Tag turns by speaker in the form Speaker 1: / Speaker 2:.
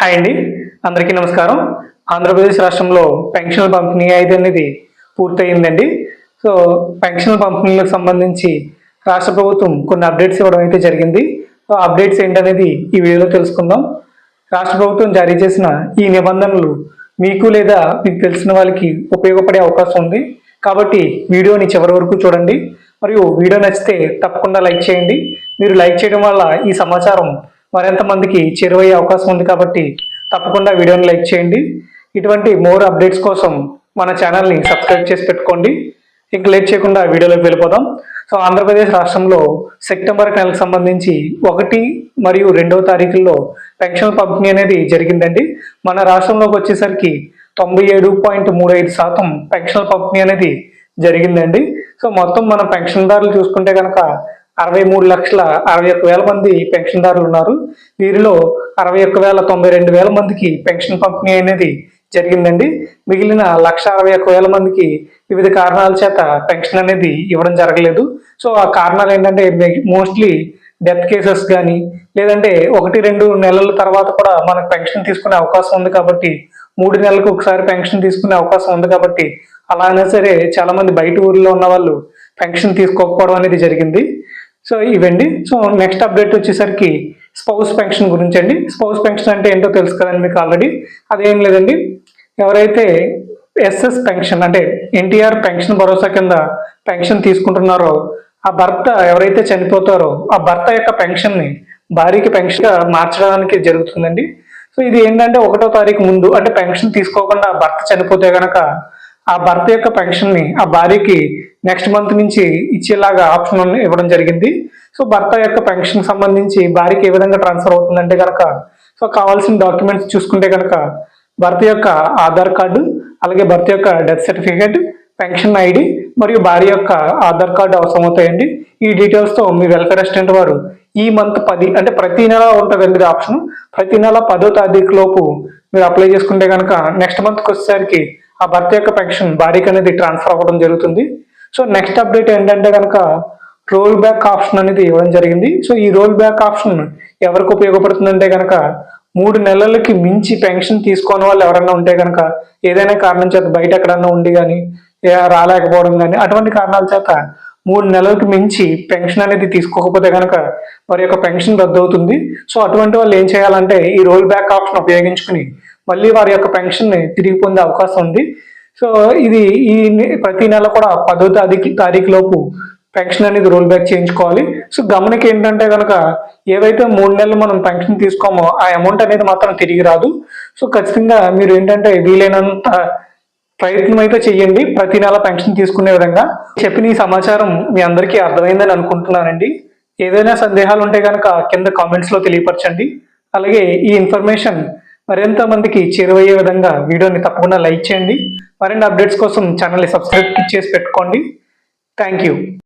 Speaker 1: Hi అండి. అందరికీ నమస్కారం. ఆంధ్రప్రదేశ్ రాష్ట్రంలో పెన్షన్ పంపిణీ అయితే అనేది పూర్తయిందండి. సో పెన్షన్ పంపిణీలకు సంబంధించి రాష్ట్ర ప్రభుత్వం కొన్ని అప్డేట్స్ ఇవ్వడం అయితే జరిగింది. సో అప్డేట్స్ ఏంటనేది ఈ వీడియోలో తెలుసుకుందాం. రాష్ట్ర ప్రభుత్వం జారీ చేసిన ఈ నిబంధనలు మీకు లేదా మీకు తెలిసిన వాళ్ళకి ఉపయోగపడే అవకాశం ఉంది. కాబట్టి వీడియోని చివరి వరకు చూడండి. మరియు వీడియో నచ్చితే తప్పకుండా లైక్ చేయండి. మీరు లైక్ చేయడం వల్ల ఈ సమాచారం మరింత మందికి చేరువయ్యే అవకాశం ఉంది కాబట్టి తప్పకుండా వీడియోని లైక్ చేయండి. ఇటువంటి మోర్ అప్డేట్స్ కోసం మన ఛానల్ని సబ్స్క్రైబ్ చేసి పెట్టుకోండి. ఇంక లేట్ చేయకుండా వీడియోలోకి వెళ్ళిపోదాం. సో ఆంధ్రప్రదేశ్ రాష్ట్రంలో సెప్టెంబర్ నెలకు సంబంధించి ఒకటి మరియు రెండవ తారీఖుల్లో పెన్షన్ పంపిణీ అనేది జరిగిందండి. మన రాష్ట్రంలోకి వచ్చేసరికి తొంభై ఏడు పాయింట్ మూడు ఐదు శాతం పెన్షన్ పంపిణీ అనేది జరిగిందండి. సో మొత్తం మన పెన్షన్దారులు చూసుకుంటే కనుక అరవై మూడు లక్షల అరవై ఒక్క వేల మంది పెన్షన్దారులు ఉన్నారు. వీరిలో అరవై ఒక్క వేల తొంభై రెండు వేల మందికి పెన్షన్ పంపిణీ అనేది జరిగిందండి. మిగిలిన లక్ష అరవై ఒక్క వేల మందికి వివిధ కారణాల చేత పెన్షన్ అనేది ఇవ్వడం జరగలేదు. సో ఆ కారణాలు ఏంటంటే మోస్ట్లీ డెత్ కేసెస్ కానీ లేదంటే ఒకటి రెండు నెలల తర్వాత కూడా మనకు పెన్షన్ తీసుకునే అవకాశం ఉంది కాబట్టి మూడు నెలలకు ఒకసారి పెన్షన్ తీసుకునే అవకాశం ఉంది కాబట్టి అలా అయినా సరే చాలా మంది బయట ఊర్లో ఉన్న వాళ్ళు పెన్షన్ తీసుకోకపోవడం అనేది జరిగింది. సో ఇవండి. సో నెక్స్ట్ అప్డేట్ వచ్చేసరికి స్పౌస్ పెన్షన్ గురించి అండి. స్పౌస్ పెన్షన్ అంటే ఏంటో తెలుసు కదండి మీకు ఆల్రెడీ అదేం లేదండి. ఎవరైతే ఎస్ఎస్ పెన్షన్ అంటే ఎన్టీఆర్ పెన్షన్ భరోసా కింద పెన్షన్ తీసుకుంటున్నారో ఆ భర్త ఎవరైతే చనిపోతారో ఆ భర్త యొక్క పెన్షన్ని భార్యకి పెన్షన్గా మార్చడానికి జరుగుతుందండి. సో ఇది ఏంటంటే ఒకటో తారీఖు ముందు అంటే పెన్షన్ తీసుకోకుండా భర్త చనిపోతే గనక ఆ భర్త యొక్క పెన్షన్ని ఆ భార్యకి నెక్స్ట్ మంత్ నుంచి ఇచ్చేలాగా ఆప్షన్ ఇవ్వడం జరిగింది. సో భర్త యొక్క పెన్షన్ సంబంధించి భార్యకి ఏ విధంగా ట్రాన్స్ఫర్ అవుతుందంటే కనుక సో కావాల్సిన డాక్యుమెంట్స్ చూసుకుంటే కనుక భర్త యొక్క ఆధార్ కార్డు అలాగే భర్త యొక్క డెత్ సర్టిఫికేట్ పెన్షన్ ఐడి మరియు భార్య యొక్క ఆధార్ కార్డు అవసరం అవుతాయండి. ఈ డీటెయిల్స్తో మీ వెల్ఫేర్ అసిస్టెంట్ వారు ఈ మంత్ పది అంటే ప్రతి నెల ఉంటుందండి ఆప్షన్. ప్రతి నెల పదో తారీఖు లోపు మీరు అప్లై చేసుకుంటే కనుక నెక్స్ట్ మంత్కి వచ్చేసరికి ఆ భర్త యొక్క పెన్షన్ భార్యకి అనేది ట్రాన్స్ఫర్ అవ్వడం జరుగుతుంది. సో నెక్స్ట్ అప్డేట్ ఏంటంటే కనుక రోల్ బ్యాక్ ఆప్షన్ అనేది ఇవ్వడం జరిగింది. సో ఈ రోల్ బ్యాక్ ఆప్షన్ ఎవరికి ఉపయోగపడుతుందంటే కనుక మూడు నెలలకి మించి పెన్షన్ తీసుకోని వాళ్ళు ఎవరైనా ఉంటే కనుక ఏదైనా కారణం చేత బయట ఎక్కడన్నా ఉండి కానీ రాలేకపోవడం కానీ అటువంటి కారణాల చేత మూడు నెలలకు మించి పెన్షన్ అనేది తీసుకోకపోతే కనుక వారి యొక్క పెన్షన్ రద్దు అవుతుంది సో అటువంటి వాళ్ళు ఏం చేయాలంటే ఈ రోల్ బ్యాక్ ఆప్షన్ ఉపయోగించుకుని మళ్ళీ వారి యొక్క పెన్షన్ని తిరిగి పొందే అవకాశం ఉంది. సో ఇది ఈ ప్రతి నెల కూడా పదో తారీఖు తారీఖు లోపు పెన్షన్ అనేది రోల్ బ్యాక్ చేయించుకోవాలి. సో గమనిక ఏంటంటే కనుక ఏవైతే మూడు నెలలు మనం పెన్షన్ తీసుకోమో ఆ అమౌంట్ అనేది మాత్రం తిరిగి రాదు. సో ఖచ్చితంగా మీరు ఏంటంటే వీలైనంత ప్రయత్నం అయితే చెయ్యండి. ప్రతి నెల పెన్షన్ తీసుకునే విధంగా. చెప్పిన ఈ సమాచారం మీ అందరికీ అర్థమైందని అనుకుంటున్నానండి. ఏదైనా సందేహాలు ఉంటే కనుక కింద కామెంట్స్లో తెలియపరచండి. అలాగే ఈ ఇన్ఫర్మేషన్ మరింత మందికి చేరువయ్యే విధంగా వీడియోని తప్పకుండా లైక్ చేయండి. మరిన్ని అప్డేట్స్ కోసం ఛానల్ని సబ్స్క్రైబ్ చేసి పెట్టుకోండి. Thank you